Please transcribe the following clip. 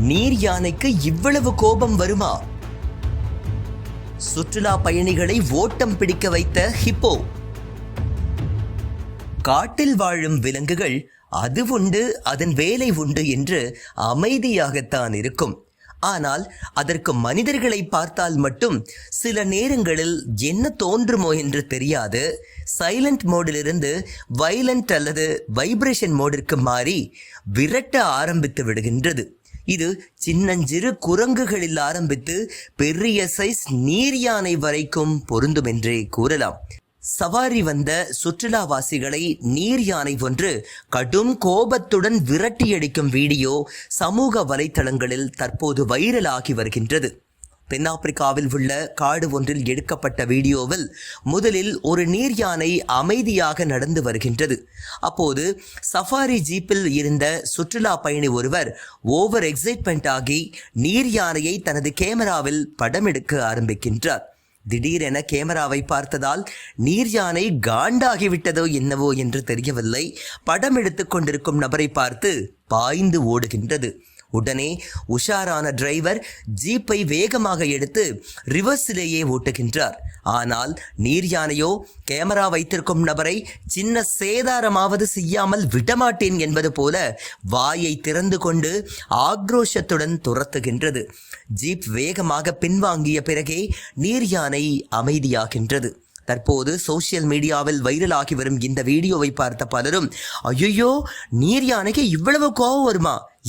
நீர் யானைக்கு இவ்வளவு கோபம் வருமா? சுற்றுலா பயணிகளை ஓட்டம் பிடிக்க வைத்த ஹிப்போ. காட்டில் வாழும் விலங்குகள் அது உண்டு அதன் வேலை உண்டு என்று அமைதியாகத்தான் இருக்கும். ஆனால் அதற்கு மனிதர்களை பார்த்தால் மட்டும் சில நேரங்களில் என்ன தோன்றுமோ என்று தெரியாது. சைலண்ட் மோடிலிருந்து வைலண்ட் அல்லது வைப்ரேஷன் மோடிற்கு மாறி விரட்ட ஆரம்பித்து விடுகின்றது. இது சின்னஞ்சிறு குரங்குகளில் ஆரம்பித்து பெரிய சைஸ் நீர் யானை வரைக்கும் பொருந்தும் என்றே கூறலாம். சவாரி வந்த சுற்றுலாவாசிகளை நீர் யானை ஒன்று கடும் கோபத்துடன் விரட்டியடிக்கும் வீடியோ சமூக வலைத்தளங்களில் தற்போது வைரலாகி வருகின்றது. தென்னாப்பிரிக்காவில் உள்ள காடு ஒன்றில் எடுக்கப்பட்ட வீடியோவில் முதலில் ஒரு நீர் யானை அமைதியாக நடந்து வருகின்றது. அப்போது சஃபாரி ஜீப்பில் இருந்த சுற்றுலா பயணி ஒருவர் ஓவர் எக்ஸைட்மெண்ட் ஆகி நீர் யானையை தனது கேமராவில் படம் எடுக்க ஆரம்பிக்கின்றார். திடீரென கேமராவை பார்த்ததால் நீர் யானை காண்டாகிவிட்டதோ என்னவோ என்று தெரியவில்லை. படம் எடுத்துக் கொண்டிருக்கும் நபரை பார்த்து பாய்ந்து ஓடுகின்றது. உடனே உஷாரான டிரைவர் ஜீப்பை வேகமாக எடுத்து ரிவர்ஸிலேயே ஓட்டுகின்றார். ஆனால் நீர் யானையோ கேமரா வைத்திருக்கும் நபரை சின்ன சேதாரமாவது செய்யாமல் விடமாட்டேன் என்பது போல வாயை திறந்து கொண்டு ஆக்ரோஷத்துடன் துரத்துகின்றது. ஜீப் வேகமாக பின்வாங்கிய பிறகே நீர் யானை அமைதியாகின்றது. தற்போது சோசியல் மீடியாவில் வைரலாகி வரும் இந்த வீடியோவை பார்த்த பலரும் ஐயோ நீர் யானைக்கு இவ்வளவு கோபம் வருமா?